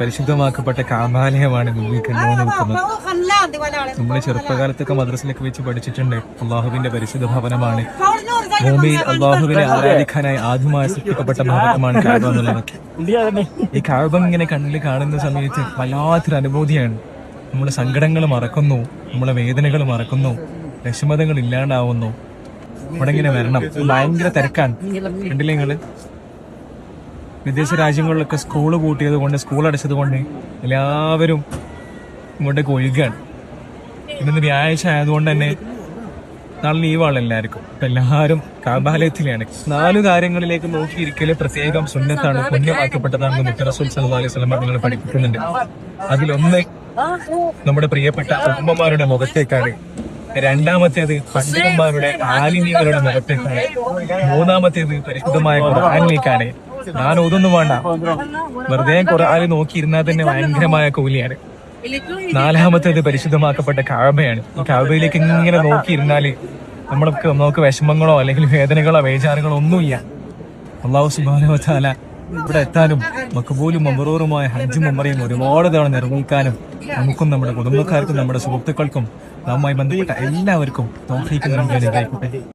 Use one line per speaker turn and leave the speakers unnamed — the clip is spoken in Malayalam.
പരിശുദ്ധമാക്കപ്പെട്ട കാമാലയമാണ് മുന്നിൽ നമ്മൾ ചെറുപ്പകാലത്തൊക്കെ മദ്രസിലൊക്കെ വെച്ച് പഠിച്ചിട്ടുണ്ട്. അള്ളാഹുവിന്റെ പരിശുദ്ധ ഭവനമാണ്. ഭൂമിയിൽ അള്ളാഹുവിനെ ആരാധിക്കാനായി ആദ്യമായി സൃഷ്ടിക്കപ്പെട്ട ഭാഗമാണ് ഈ കാബ ഇങ്ങനെ കണ്ണിൽ കാണുന്ന സമയത്ത് വല്ലാത്തൊരു അനുഭൂതിയാണ്. നമ്മുടെ സങ്കടങ്ങൾ മറക്കുന്നു നമ്മളെ വേദനകൾ മറക്കുന്നു വിഷമതകൾ ഇല്ലാണ്ടാവുന്നു. ഇവിടെ ഇങ്ങനെ വരണം. ഭയങ്കര തിരക്കാണ്. കണ്ടില്ലേ നിങ്ങൾ? വിദേശ രാജ്യങ്ങളിലൊക്കെ സ്കൂൾ കൂട്ടിയത് കൊണ്ട് സ്കൂൾ അടച്ചത് കൊണ്ട് എല്ലാവരും ഇങ്ങോട്ടേക്ക് ഒഴുകാണ്. ഇന്ന് വ്യാഴാഴ്ച ആയതുകൊണ്ട് തന്നെ നാളെ ലീവാണ് എല്ലാവർക്കും. അപ്പൊ എല്ലാവരും കാബാലയത്തിലാണ്. നാലു കാര്യങ്ങളിലേക്ക് നോക്കിയിരിക്കൽ പ്രത്യേകം സുന്നത്താണ്. പുണ്യമാക്കപ്പെട്ടതാണ് മുത്തറസുൽ സലഹ്ലി അലൈഹി വസല്ലം നിങ്ങൾ പഠിപ്പിക്കുന്നുണ്ട്. അതിലൊന്ന് നമ്മുടെ പ്രിയപ്പെട്ട ഉമ്മമാരുടെ മുഖത്തേക്കാണ്. രണ്ടാമത്തേത് പണ്ഡിതന്മാരുടെ ആലിന്യങ്ങളുടെ മുഖത്തേക്കാണ്. മൂന്നാമത്തേത് പരിശുദ്ധമായ ഖുർആനിലേക്കാണ്. ഞാൻ ഒതൊന്നും വേണ്ട. വെറുതെ ഖുർആനിൽ നോക്കിയിരുന്നാൽ തന്നെ ഭയങ്കരമായ കൂലിയാണ്. നാലാമത്തേത് പരിശുദ്ധമാക്കപ്പെട്ട കാവയാണ് ഈ കാവയിലേക്ക് ഇങ്ങനെ നോക്കിയിരുന്നാൽ നമ്മൾക്ക് നമുക്ക് വിഷമങ്ങളോ അല്ലെങ്കിൽ വേദനകളോ വേചാരങ്ങളോ ഒന്നുമില്ല. അള്ളാഹു സുബാനുവല ഇവിടെ എത്താനും മക്കബൂലും മമറൂറുമായ ഹജ്ജും ഉമ്മറയും ഒരുപാട് തവണ നിർവഹിക്കാനും നമുക്കും നമ്മുടെ കുടുംബക്കാർക്കും നമ്മുടെ സുഹൃത്തുക്കൾക്കും നമ്മുമായി ബന്ധപ്പെട്ട എല്ലാവർക്കും